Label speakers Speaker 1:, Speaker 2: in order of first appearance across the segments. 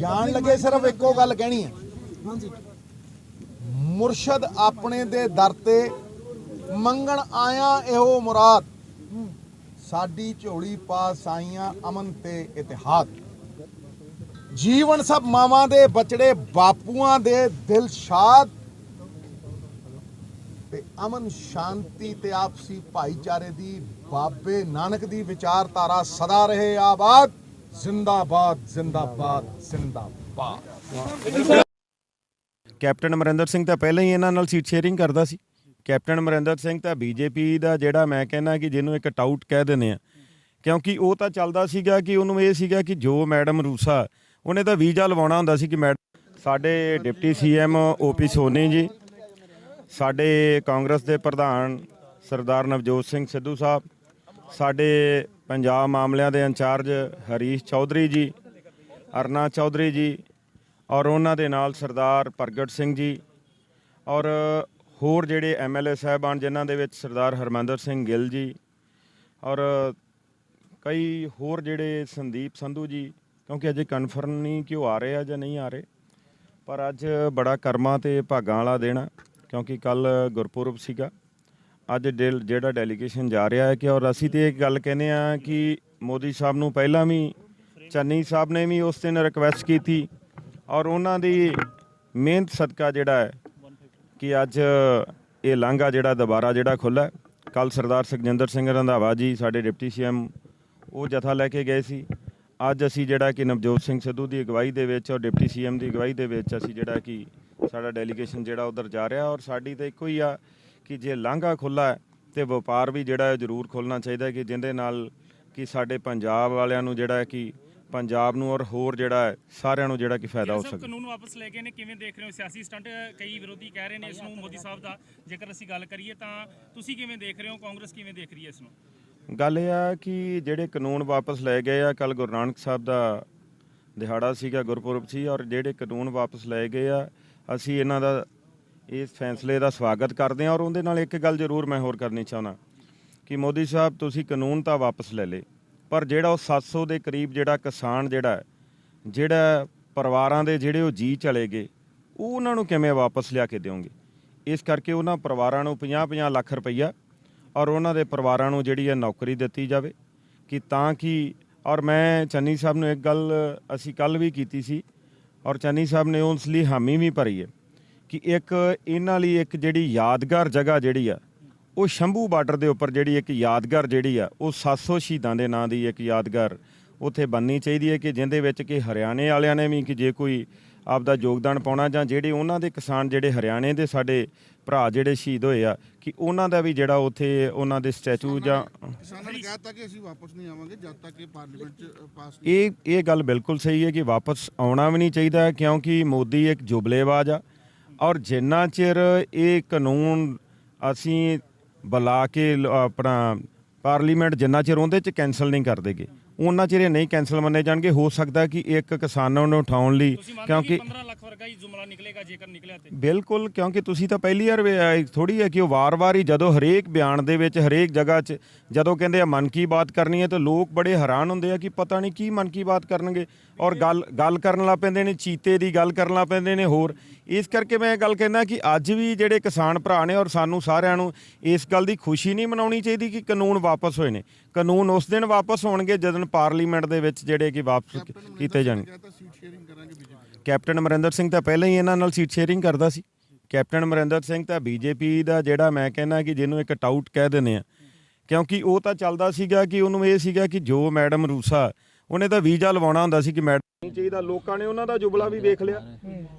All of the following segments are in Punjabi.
Speaker 1: ਜਾਣ ਲੱਗੇ ਸਿਰਫ ਇੱਕੋ ਗੱਲ ਕਹਿਣੀ ਹੈ।
Speaker 2: ਹਾਂਜੀ।
Speaker 1: ਮੁਰਸ਼ਦ ਆਪਣੇ ਦੇ ਦਰ ਤੇ ਮੰਗਣ ਆਇਆ ਇਹੋ ਮੁਰਾਦ। ਸਾਡੀ ਝੋਲੀ ਪਾ ਸਾਈਆਂ ਅਮਨ ਤੇ ਇਤਿਹਾਦ। ਜੀਵਨ ਸਭ ਮਾਵਾਂ ਦੇ ਬਚੜੇ ਬਾਪੂਆਂ ਦੇ ਦਿਲ ਸ਼ਾਦ। ਤੇ ਅਮਨ ਸ਼ਾਂਤੀ ਤੇ ਆਪਸੀ ਭਾਈਚਾਰੇ ਦੀ ਬਾਬੇ ਨਾਨਕ ਦੀ ਵਿਚਾਰਧਾਰਾ ਸਦਾ ਰਹੇ ਆਬਾਦ। ਜ਼ਿੰਦਾਬਾਦ ਜ਼ਿੰਦਾਬਾਦ ਜ਼ਿੰਦਾਬਾਦ।
Speaker 3: ਕੈਪਟਨ ਅਮਰਿੰਦਰ ਸਿੰਘ ਤਾਂ ਪਹਿਲਾਂ ਹੀ ਇਹਨਾਂ ਨਾਲ ਸੀਟ ਸ਼ੇਅਰਿੰਗ ਕਰਦਾ ਸੀ। ਕੈਪਟਨ ਅਮਰਿੰਦਰ ਸਿੰਘ ਤਾਂ ਬੀਜੇਪੀ ਦਾ ਜਿਹੜਾ ਮੈਂ ਕਹਿੰਦਾ ਕਿ ਜਿਹਨੂੰ ਇੱਕ ਟਾਊਟ ਕਹਿ ਦਿੰਦੇ ਆ ਕਿਉਂਕਿ ਉਹ ਤਾਂ ਚੱਲਦਾ ਸੀਗਾ ਕਿ ਉਹਨੂੰ ਇਹ ਸੀਗਾ ਕਿ ਜੋ ਮੈਡਮ ਰੂਸਾ, ਉਹਨੇ ਤਾਂ ਵੀਜ਼ਾ ਲਵਾਉਣਾ ਹੁੰਦਾ ਸੀ ਕਿ ਮੈਡਮ ਸਾਡੇ ਡਿਪਟੀ ਸੀਐਮ ਓਪੀ ਸੋਨੀ ਜੀ, ਸਾਡੇ ਕਾਂਗਰਸ ਦੇ ਪ੍ਰਧਾਨ ਸਰਦਾਰ ਨਵਜੋਤ ਸਿੰਘ ਸਿੱਧੂ ਸਾਹਿਬ, ਸਾਡੇ ਪੰਜਾਬ ਮਾਮਲਿਆਂ ਦੇ ਇੰਚਾਰਜ ਹਰੀਸ਼ ਚੌਧਰੀ ਜੀ, ਅਰਨਾ ਚੌਧਰੀ ਜੀ ਔਰ ਉਹਨਾਂ ਦੇ ਨਾਲ ਸਰਦਾਰ ਪ੍ਰਗਟ ਸਿੰਘ ਜੀ ਔਰ ਹੋਰ ਜਿਹੜੇ ਐਮਐਲਏ ਸਾਹਿਬਾਨ ਜਿਨ੍ਹਾਂ ਦੇ ਵਿੱਚ ਸਰਦਾਰ ਹਰਮੰਦਰ ਸਿੰਘ ਗਿੱਲ ਜੀ ਔਰ ਕਈ ਹੋਰ ਜਿਹੜੇ ਸੰਦੀਪ ਸੰਧੂ ਜੀ, ਕਿਉਂਕਿ ਅਜੇ ਕਨਫਰਮ ਨਹੀਂ ਕਿ ਉਹ ਆ ਰਹੇ ਆ ਜਾਂ ਨਹੀਂ ਆ ਰਹੇ, ਪਰ ਅੱਜ ਬੜਾ ਕਰਮਾਂ ਤੇ ਭਾਗਾਂ ਵਾਲਾ ਦਿਨ ਆ, ਕਿਉਂਕਿ ਕੱਲ ਗੁਰਪੁਰਬ ਸੀਗਾ। ਅੱਜ ਡੇਲ- ਜਿਹੜਾ ਡੈਲੀਗੇਸ਼ਨ ਜਾ ਰਿਹਾ ਹੈ ਕਿ ਔਰ ਅਸੀਂ ਤੇ ਇੱਕ ਗੱਲ ਕਹਿੰਦੇ ਆ ਕਿ ਮੋਦੀ ਸਾਹਿਬ ਨੂੰ ਪਹਿਲਾਂ ਵੀ, ਚੰਨੀ ਸਾਹਿਬ ਨੇ ਵੀ ਉਸ ਦਿਨ ਰਿਕਵੈਸਟ ਕੀਤੀ ਔਰ ਉਹਨਾਂ ਦੀ ਮਿਹਨਤ ਸਦਕਾ ਜਿਹੜਾ ਹੈ ਕਿ ਅੱਜ ਇਹ ਲਾਂਘਾ ਜਿਹੜਾ ਦੁਬਾਰਾ ਜਿਹੜਾ ਖੁੱਲਾ ਕੱਲ ਸਰਦਾਰ ਸੁਖਜਿੰਦਰ ਸਿੰਘ ਰੰਧਾਵਾ ਜੀ ਸਾਡੇ ਡਿਪਟੀ ਸੀਐਮ, ਉਹ ਜਥਾ ਲੈ ਕੇ ਗਏ ਸੀ। ਅੱਜ ਅਸੀਂ ਜਿਹੜਾ ਕਿ ਨਵਜੋਤ ਸਿੰਘ ਸਿੱਧੂ ਦੀ ਅਗਵਾਈ ਦੇ ਵਿੱਚ ਔਰ ਡਿਪਟੀ ਸੀਐਮ ਦੀ ਅਗਵਾਈ ਦੇ ਵਿੱਚ ਅਸੀਂ ਜਿਹੜਾ ਕਿ ਸਾਡਾ ਡੈਲੀਗੇਸ਼ਨ ਜਿਹੜਾ ਉਧਰ ਜਾ ਰਿਹਾ ਔਰ ਸਾਡੀ ਤਾਂ ਇੱਕੋ ਹੀ ਆ ਕਿ ਜੇ ਲਾਂਘਾ ਖੁੱਲਾ ਹੈ ਤੇ ਵਪਾਰ ਵੀ ਜਿਹੜਾ ਹੈ ਜ਼ਰੂਰ ਖੋਲਣਾ ਚਾਹੀਦਾ ਹੈ ਕਿ ਜਿਹਦੇ ਨਾਲ ਕਿ ਸਾਡੇ ਪੰਜਾਬ ਵਾਲਿਆਂ ਨੂੰ ਜਿਹੜਾ ਹੈ ਕਿ ਪੰਜਾਬ ਨੂੰ ਔਰ ਹੋਰ ਜਿਹੜਾ ਹੈ ਸਾਰਿਆਂ ਨੂੰ ਜਿਹੜਾ ਕਿ ਫਾਇਦਾ ਹੋ ਸਕੇ।
Speaker 4: ਕਾਨੂੰਨ ਵਾਪਸ ਲੈ ਗਏ ਨੇ ਕਿਵੇਂ ਦੇਖ ਰਹੇ ਹੋ? ਸਿਆਸੀ ਸਟੰਟ ਕਈ ਵਿਰੋਧੀ ਕਹਿ ਰਹੇ ਨੇ ਇਸ ਨੂੰ ਮੋਦੀ ਸਾਹਿਬ ਦਾ ਜੇਕਰ ਅਸੀਂ ਗੱਲ ਕਰੀਏ ਤਾਂ ਤੁਸੀਂ ਕਿਵੇਂ ਦੇਖ ਰਹੇ ਹੋ? ਕਾਂਗਰਸ ਕਿਵੇਂ ਦੇਖ ਰਹੀ ਹੈ ਇਸ ਨੂੰ?
Speaker 3: ਗੱਲ ਇਹ ਆ ਕਿ ਜਿਹੜੇ ਕਾਨੂੰਨ ਵਾਪਸ ਲਏ ਗਏ ਆ ਕੱਲ ਗੁਰੂ ਨਾਨਕ ਸਾਹਿਬ ਦਾ ਦਿਹਾੜਾ ਸੀਗਾ ਗੁਰਪੁਰਬ ਸੀ ਔਰ ਜਿਹੜੇ ਕਾਨੂੰਨ ਵਾਪਸ ਲਏ ਗਏ ਆ ਅਸੀਂ ਇਹਨਾਂ ਦਾ ਇਸ ਫੈਸਲੇ ਦਾ ਸਵਾਗਤ ਕਰਦੇ ਹਾਂ ਔਰ ਉਹਦੇ ਨਾਲ ਇੱਕ ਗੱਲ ਜ਼ਰੂਰ ਮੈਂ ਹੋਰ ਕਰਨੀ ਚਾਹੁੰਦਾ ਕਿ ਮੋਦੀ ਸਾਹਿਬ, ਤੁਸੀਂ ਕਾਨੂੰਨ ਤਾਂ ਵਾਪਸ ਲੈ ਲੇ ਪਰ ਜਿਹੜਾ ਉਹ 700 ਦੇ ਕਰੀਬ ਜਿਹੜਾ ਕਿਸਾਨ ਜਿਹੜਾ ਜਿਹੜਾ ਪਰਿਵਾਰਾਂ ਦੇ ਜਿਹੜੇ ਉਹ ਜੀ ਚਲੇ ਗਏ, ਉਹ ਉਹਨਾਂ ਨੂੰ ਕਿਵੇਂ ਵਾਪਸ ਲਿਆ ਕੇ ਦਿਓਗੇ? ਇਸ ਕਰਕੇ ਉਹਨਾਂ ਪਰਿਵਾਰਾਂ ਨੂੰ 50-50 ਲੱਖ ਰੁਪਈਆ ਔਰ ਉਹਨਾਂ ਦੇ ਪਰਿਵਾਰਾਂ ਨੂੰ ਜਿਹੜੀ ਹੈ ਨੌਕਰੀ ਦਿੱਤੀ ਜਾਵੇ ਕਿ ਤਾਂ ਕਿ, ਔਰ ਮੈਂ ਚੰਨੀ ਸਾਹਿਬ ਨੂੰ ਇੱਕ ਗੱਲ ਅਸੀਂ ਕੱਲ ਵੀ ਕੀਤੀ ਸੀ ਔਰ ਚੰਨੀ ਸਾਹਿਬ ਨੇ ਉਸ ਲਈ ਹਾਮੀ ਵੀ ਭਰੀ ਹੈ ਕਿ ਇੱਕ ਇਹਨਾਂ ਲਈ ਇੱਕ ਜਿਹੜੀ ਯਾਦਗਾਰ ਜਗ੍ਹਾ ਜਿਹੜੀ ਆ ਉਹ ਸ਼ੰਭੂ ਬਾਰਡਰ ਦੇ ਉੱਪਰ ਜਿਹੜੀ ਇੱਕ ਯਾਦਗਾਰ ਜਿਹੜੀ ਆ ਉਹ 700 ਸ਼ਹੀਦਾਂ ਦੇ ਨਾਂ ਦੀ ਇੱਕ ਯਾਦਗਾਰ ਉੱਥੇ ਬਣਨੀ ਚਾਹੀਦੀ ਹੈ ਕਿ ਜਿੰਦੇ ਵਿੱਚ ਕਿ ਹਰਿਆਣੇ ਵਾਲਿਆਂ ਨੇ ਵੀ ਕਿ ਜੇ ਕੋਈ ਆਪਦਾ ਯੋਗਦਾਨ ਪਾਉਣਾ ਜਾਂ ਜਿਹੜੇ ਉਹਨਾਂ ਦੇ ਕਿਸਾਨ ਜਿਹੜੇ ਹਰਿਆਣੇ ਦੇ ਸਾਡੇ ਭਰਾ ਜਿਹੜੇ ਸ਼ਹੀਦ ਹੋਏ ਆ ਕਿ ਉਹਨਾਂ ਦਾ ਵੀ ਜਿਹੜਾ ਉੱਥੇ ਉਹਨਾਂ ਦੇ ਸਟੈਚੂ ਜਾਂ
Speaker 5: ਕਿਸਾਨਾਂ ਨੇ ਕਹਿਤਾ ਕਿ ਅਸੀਂ ਵਾਪਸ ਨਹੀਂ ਆਵਾਂਗੇ ਜਦ ਤੱਕ ਇਹ ਪਾਰਲੀਮੈਂਟ ਚ ਪਾਸ
Speaker 3: ਇਹ ਇਹ ਗੱਲ ਬਿਲਕੁਲ ਸਹੀ ਹੈ ਕਿ ਵਾਪਸ ਆਉਣਾ ਵੀ ਨਹੀਂ ਚਾਹੀਦਾ ਕਿਉਂਕਿ ਮੋਦੀ ਇੱਕ ਜੁਬਲੇਬਾਜ਼ ਆ। ਔਰ ਜਿੰਨਾ ਚਿਰ ਇਹ ਕਾਨੂੰਨ ਅਸੀਂ ਬੁਲਾ ਕੇ ਲ- ਆਪਣਾ ਪਾਰਲੀਮੈਂਟ ਜਿੰਨਾ ਚਿਰ ਉਹਦੇ ਚ ਕੈਨਸਲ ਨਹੀਂ ਕਰ ਦੇਗੇ ਉਹਨਾਂ ਚਿਰ ਇਹ ਨਹੀਂ ਕੈਨਸਲ ਮੰਨੇ ਜਾਣਗੇ ਹੋ ਸਕਦਾ ਕਿ ਇੱਕ ਕਿਸਾਨਾਂ ਨੂੰ ਉਠਾਉਣ ਲਈ ਕਿਉਂਕਿ
Speaker 4: 15 ਲੱਖ ਵਰਗਾ ਹੀ ਜੁਮਲਾ ਨਿਕਲੇਗਾ ਜੇਕਰ ਨਿਕਲਿਆ ਤੇ।
Speaker 3: ਬਿਲਕੁਲ ਕਿਉਂਕਿ ਤੁਸੀਂ ਤਾਂ ਪਹਿਲੀ ਵਾਰ ਥੋੜੀ ਹੈ ਕਿ ਉਹ ਵਾਰ-ਵਾਰ ਹੀ ਜਦੋਂ ਹਰੇਕ ਬਿਆਨ ਦੇ ਵਿੱਚ ਹਰੇਕ ਜਗ੍ਹਾ 'ਚ ਜਦੋਂ ਕਹਿੰਦੇ ਆ ਮਨ ਕੀ ਬਾਤ ਕਰਨੀ ਹੈ ਤਾਂ ਲੋਕ ਬੜੇ ਹੈਰਾਨ ਹੁੰਦੇ ਆ ਕਿ ਪਤਾ ਨਹੀਂ ਕੀ ਮਨ ਕੀ ਬਾਤ ਕਰਨਗੇ। ਔਰ ਗੱਲ ਗੱਲ ਕਰਨ ਲੱਗ ਪੈਂਦੇ ਨੇ ਚੀਤੇ ਦੀ ਗੱਲ ਕਰਨ ਲੱਗ ਪੈਂਦੇ ਨੇ ਹੋਰ। ਇਸ ਕਰਕੇ ਮੈਂ ਇਹ ਗੱਲ ਕਹਿੰਦਾ ਕਿ ਅੱਜ ਵੀ ਜਿਹੜੇ ਕਿਸਾਨ ਭਰਾ ਨੇ ਔਰ ਸਾਨੂੰ ਸਾਰਿਆਂ ਨੂੰ ਇਸ ਗੱਲ ਦੀ ਖੁਸ਼ੀ ਨਹੀਂ ਮਨਾਉਣੀ ਚਾਹੀਦੀ ਕਿ ਕਾਨੂੰਨ ਵਾਪਸ ਹੋਏ ਨੇ। ਕਾਨੂੰਨ ਉਸ ਦਿਨ ਵਾਪਸ ਹੋਣਗੇ ਜਦੋਂ ਪਾਰਲੀਮੈਂਟ ਦੇ ਵਿੱਚ ਜਿਹੜੇ ਕਿ ਵਾਪਸ ਕੀਤੇ ਜਾਣਗੇ। ਕੈਪਟਨ ਅਮਰਿੰਦਰ ਸਿੰਘ ਤਾਂ ਪਹਿਲਾਂ ਹੀ ਇਹਨਾਂ ਨਾਲ ਸੀਟ ਸ਼ੇਅਰਿੰਗ ਕਰਦਾ ਸੀ। ਕੈਪਟਨ ਅਮਰਿੰਦਰ ਸਿੰਘ ਤਾਂ ਬੀਜੇਪੀ ਦਾ ਜਿਹੜਾ ਮੈਂ ਕਹਿੰਦਾ ਕਿ ਜਿਹਨੂੰ ਇੱਕ ਟਾਊਟ ਕਹਿ ਦਿੰਦੇ ਆ। ਕਿਉਂਕਿ ਉਹ ਤਾਂ ਚੱਲਦਾ ਸੀਗਾ ਕਿ ਉਹਨੂੰ ਇਹ ਸੀਗਾ ਕਿ ਜੋ ਮੈਡਮ ਰੂਸਾ ਉਹਨੇ ਤਾਂ ਵੀਜ਼ਾ ਲਵਾਉਣਾ ਹੁੰਦਾ ਸੀ ਕਿ ਮੈਡਮ ਨਹੀਂ ਚਾਹੀਦਾ। ਲੋਕਾਂ ਨੇ ਉਹਨਾਂ ਦਾ ਜੁਬਲਾ ਵੀ ਵੇਖ ਲਿਆ।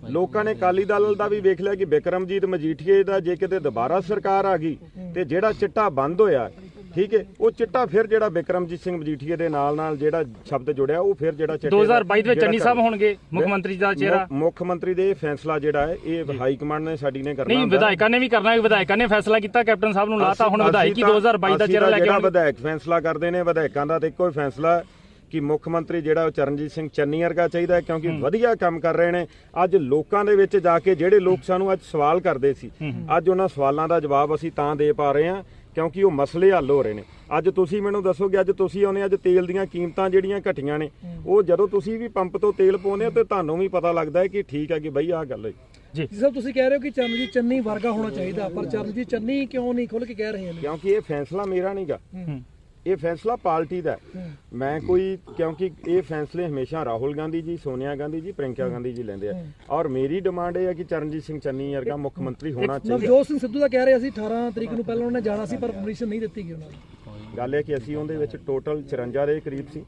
Speaker 3: ਲੋਕਾਂ ਨੇ ਕਾਲੀ ਦਲ ਦਾ ਵੀ ਵੇਖ ਲਿਆ ਕਿ ਬਿਕਰਮਜੀਤ ਮਜੀਠੀਏ ਦਾ ਜੇ ਕਿਤੇ ਦੁਬਾਰਾ ਸਰਕਾਰ ਆ ਗਈ ਤੇ ਜਿਹੜਾ ਚਿੱਟਾ ਬੰਦ ਹੋਇਆ ਠੀਕ ਹੈ ਉਹ ਚਿੱਟਾ ਫਿਰ ਜਿਹੜਾ ਬਿਕਰਮਜੀਤ ਸਿੰਘ ਮਜੀਠੀਏ ਦੇ ਨਾਲ ਨਾਲ ਜਿਹੜਾ ਸ਼ਬਦ ਜੁੜਿਆ ਉਹ ਫਿਰ ਜਿਹੜਾ ਚਿੱਟੇ ਦਾ
Speaker 4: 2022 ਦੇ ਵਿੱਚ ਚੰਨੀ ਸਾਹਿਬ ਹੋਣਗੇ ਮੁੱਖ ਮੰਤਰੀ ਦਾ ਚਿਹਰਾ।
Speaker 3: ਮੁੱਖ- ਮੰਤਰੀ ਦੇ ਇਹ ਫੈਸਲਾ ਜਿਹੜਾ ਹੈ ਇਹ ਹਾਈ ਕਮਾਂਡ ਨੇ ਸਾਡੀ ਨੇ ਕਰਨਾ
Speaker 4: ਨਹੀਂ। ਵਿਧਾਇਕਾਂ ਨੇ ਵੀ ਕਰਨਾ ਹੈ ਵਿਧਾਇਕਾਂ ਨੇ ਫੈਸਲਾ ਕੀਤਾ ਕੈਪਟਨ ਸਾਹਿਬ ਨੂੰ ਲਾਤਾ ਹੁਣ ਵਿਧਾਇਕ ਹੀ
Speaker 3: ਅਸੀਂ ਤਾਂ-
Speaker 4: 2022 ਦਾ ਚਿਹਰਾ ਲੈ ਕੇ
Speaker 3: ਜਿਹੜਾ ਵਿਧਾਇਕ ਫੈਸਲਾ ਕਰਦੇ ਨੇ ਵਿਧਾਇਕਾਂ ਦਾ ਤਾਂ ਇੱਕੋ ਹੀ ਫੈਸਲਾ ਕਿ ਮੁੱਖ ਮੰਤਰੀ ਜਿਹੜਾ ਉਹ ਚਰਨਜੀਤ ਸਿੰਘ ਚੰਨੀ ਵਰਗਾ ਚਾਹੀਦਾ ਹੈ ਕਿਉਂਕਿ ਵਧੀਆ ਕੰਮ ਕਰ ਰਹੇ ਨੇ। ਅੱਜ ਲੋਕਾਂ ਦੇ ਵਿੱਚ ਜਾ ਕੇ ਜਿਹੜੇ ਲੋਕ ਸਾਨੂੰ ਅੱਜ ਸਵਾਲ ਕਰਦੇ ਸੀ ਅੱਜ ਉਹਨਾਂ ਸਵਾਲਾਂ ਦਾ ਜਵਾਬ ਅਸੀਂ ਤਾਂ ਦੇ ਪਾ ਰਹੇ ਹਾਂ। ਕਿਉਂਕਿ ਉਹ ਮਸਲੇ ਹੱਲ ਹੋ ਰਹੇ ਨੇ। ਅੱਜ ਤੁਸੀਂ ਮੈਨੂੰ ਦੱਸੋਗੇ ਅੱਜ ਤੁਸੀਂ ਆਉਨੇ ਅੱਜ ਤੇਲ ਦੀਆਂ ਕੀਮਤਾਂ ਜਿਹੜੀਆਂ ਘਟੀਆਂ ਨੇ ਉਹ ਜਦੋਂ ਤੁਸੀਂ ਵੀ ਪੰਪ ਤੋਂ ਤੇਲ ਪਾਉਂਦੇ ਹੋ ਤੇ ਤੁਹਾਨੂੰ ਵੀ ਪਤਾ ਲੱਗਦਾ ਹੈ ਕਿ ਠੀਕ ਹੈ ਕਿ ਬਈ ਆਹ ਗੱਲ ਹੈ।
Speaker 4: ਜੀ।
Speaker 2: ਸਾਹਿਬ ਤੁਸੀਂ ਕਹਿ ਰਹੇ ਹੋ ਕਿ ਚਰਨਜੀਤ ਚੰਨੀ ਵਰਗਾ ਹੋਣਾ ਚਾਹੀਦਾ ਪਰ ਚਰਨਜੀਤ ਚੰਨੀ ਕਿਉਂ ਨਹੀਂ ਖੁੱਲ ਕੇ ਕਹਿ ਰਹੇ ਨੇ?
Speaker 3: ਕਿਉਂਕਿ ਇਹ ਫੈਸਲਾ ਮੇਰਾ ਨਹੀਂਗਾ ਇਹ ਫੈਸਲਾ ਪਾਰਟੀ ਦਾ ਹੈ। ਮੈਂ ਕੋਈ ਕਿਉਂਕਿ ਇਹ ਫੈਸਲੇ ਹਮੇਸ਼ਾ ਰਾਹੁਲ ਗਾਂਧੀ ਜੀ ਸੋਨੀਆ ਗਾਂਧੀ ਜੀ ਪ੍ਰਿੰਕਾ ਗਾਂਧੀ ਜੀ ਲੈਂਦੇ ਆ। ਔਰ ਮੇਰੀ ਡਿਮਾਂਡ ਇਹ ਹੈ ਕਿ ਚਰਨਜੀਤ ਸਿੰਘ ਚੰਨੀ ਵਰਗਾ ਮੁੱਖ ਮੰਤਰੀ ਹੋਣਾ ਚਾਹੀਦਾ।
Speaker 2: ਨਵਜੋਤ ਸਿੰਘ ਸਿੱਧੂ ਦਾ ਕਹਿ ਰਹੇ ਅਸੀਂ 18 ਤਰੀਕ ਨੂੰ ਪਹਿਲਾਂ ਉਹਨੇ ਜਾਣਾ ਸੀ ਪਰ ਪਰਮਿਸ਼ਨ ਨਹੀਂ ਦਿੱਤੀ ਗਈ ਉਹਨਾਂ ਨੂੰ।
Speaker 3: ਗੱਲ ਹੈ ਕਿ ਅਸੀਂ ਉਹਦੇ ਵਿੱਚ ਟੋਟਲ 54 ਦੇ ਕਰੀਬ ਸੀ।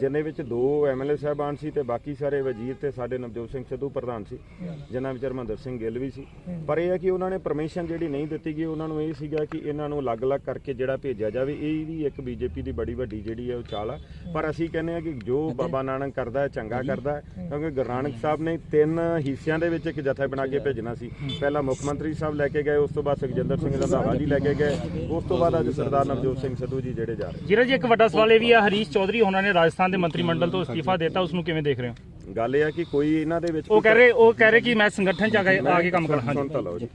Speaker 3: ਜਿਨ੍ਹਾਂ ਵਿੱਚ ਦੋ ਐਮਐਲਏ ਸਾਹਿਬਾਨ ਸੀ ਤੇ ਬਾਕੀ ਸਾਰੇ ਵਜ਼ੀਰ ਤੇ ਸਾਡੇ ਨਵਜੋਤ ਸਿੰਘ ਸਿੱਧੂ ਪ੍ਰਧਾਨ ਸੀ ਜਿਨ੍ਹਾਂ ਵਿੱਚ ਹਰਮੰਦਰ ਸਿੰਘ ਗਿੱਲ ਵੀ ਸੀ। ਪਰ ਇਹ ਹੈ ਕਿ ਉਹਨਾਂ ਨੇ ਪਰਮਿਸ਼ਨ ਜਿਹੜੀ ਨਹੀਂ ਦਿੱਤੀ ਗਈ ਉਹਨਾਂ ਨੂੰ ਇਹ ਸੀਗਾ ਕਿ ਇਹਨਾਂ ਨੂੰ ਅਲੱਗ-ਅਲੱਗ ਕਰਕੇ ਜਿਹੜਾ ਭੇਜਿਆ ਜਾਵੇ। ਇਹ ਵੀ ਇੱਕ ਬੀਜੇਪੀ ਦੀ ਬੜੀ ਵੱਡੀ ਜਿਹੜੀ ਹੈ ਉਹ ਚਾਲ ਆ। ਪਰ ਅਸੀਂ ਕਹਿੰਦੇ ਆ ਕਿ ਜੋ ਬਾਬਾ ਨਾਨਕ ਕਰਦਾ ਹੈ ਚੰਗਾ ਕਰਦਾ ਹੈ ਕਿਉਂਕਿ ਗੁਰੂ ਨਾਨਕ ਸਾਹਿਬ ਨੇ ਤਿੰਨ ਹਿੱਸਿਆਂ ਦੇ ਵਿੱਚ ਇੱਕ ਜਥਾ ਬਣਾ ਕੇ ਭੇਜਣਾ ਸੀ। ਪਹਿਲਾਂ ਮੁੱਖ ਮੰਤਰੀ ਸਾਹਿਬ ਲੈ ਕੇ ਗਏ ਉਸ ਤੋਂ ਬਾਅਦ ਸੁਖਜਿੰਦਰ ਸਿੰਘ ਰੰਧਾਵਾ ਜੀ ਲੈ ਕੇ ਗਏ ਉਸ ਤੋਂ ਬਾਅਦ ਅੱਜ ਸਰਦਾਰ ਨਵਜੋਤ ਸਿੰਘ ਸਿੱਧੂ ਜੀ ਜਿਹੜੇ ਜਾ ਰਹੇ
Speaker 4: ਜੀਰਾ ਜੀ ਇੱਕ ਵੱਡਾ ਸਵਾਲ ਇਹ ਵੀ ਆ ਹਰੀਸ਼ ਚੌਧਰੀ ਉਹਨਾਂ ਨੇ ਰਾਜਸਥਾਨ ਦੇ ਮੰਤਰੀ ਮੰਡਲ ਤੋਂ ਅਸਤੀਫਾ ਦਿੱਤਾ ਉਸ ਨੂੰ ਕਿਵੇਂ ਦੇਖ ਰਹੇ ਹੋ?
Speaker 3: ਗੱਲ ਇਹ ਹੈ ਕਿ ਕੋਈ ਇਹਨਾਂ ਦੇ ਵਿੱਚ
Speaker 4: ਉਹ ਕਹਿ ਰਹੇ ਉਹ ਕਹਿ ਰਹੇ ਕਿ ਮੈਂ ਸੰਗਠਨ ਚ ਆ ਕੇ ਆ ਕੇ ਕੰਮ ਕਰਾਂ।
Speaker 3: ਸੁਣ ਤਾਂ ਲਓ ਜੀ।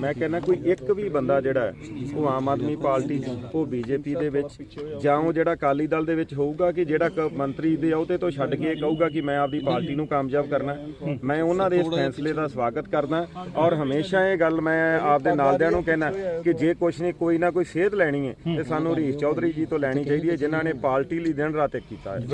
Speaker 3: ਮੈਂ ਕਹਿੰਦਾ ਕੋਈ ਇੱਕ ਵੀ ਬੰਦਾ ਜਿਹੜਾ ਉਹ ਆਮ ਆਦਮੀ ਪਾਰਟੀ 'ਚ, ਉਹ ਬੀਜੇਪੀ ਦੇ ਵਿੱਚ ਜਾਂ ਉਹ ਜਿਹੜਾ ਅਕਾਲੀ ਦਲ ਦੇ ਵਿੱਚ ਹੋਊਗਾ ਕਿ ਜਿਹੜਾ ਕ- ਮੰਤਰੀ ਦੇ ਅਹੁਦੇ ਤੋਂ ਛੱਡ ਕੇ ਕਹੂਗਾ ਕਿ ਮੈਂ ਆਪਦੀ ਪਾਰਟੀ ਨੂੰ ਕਾਮਯਾਬ ਕਰਨਾ ਹੈ। ਮੈਂ ਉਹਨਾਂ ਦੇ ਇਸ ਫੈਸਲੇ ਦਾ ਸਵਾਗਤ ਕਰਦਾ ਔਰ ਹਮੇਸ਼ਾ ਇਹ ਗੱਲ ਮੈਂ ਆਪਦੇ ਨਾਲਦਿਆਂ ਨੂੰ ਕਹਿਣਾ ਕਿ ਜੇ ਕੁਛ ਨੇ ਕੋਈ ਨਾ ਕੋਈ ਸੇਧ ਲੈਣੀ ਹੈ ਤੇ ਸਾਨੂੰ ਹਰੀਸ਼ ਚੌਧਰੀ ਜੀ ਤੋਂ ਲੈਣੀ ਚਾਹੀਦੀ ਹੈ ਜਿਨ੍ਹਾਂ ਨੇ ਪਾਰਟੀ ਲਈ ਦਿਨ ਰਾਤ ਇੱਕ ਕੀਤਾ ਹੈ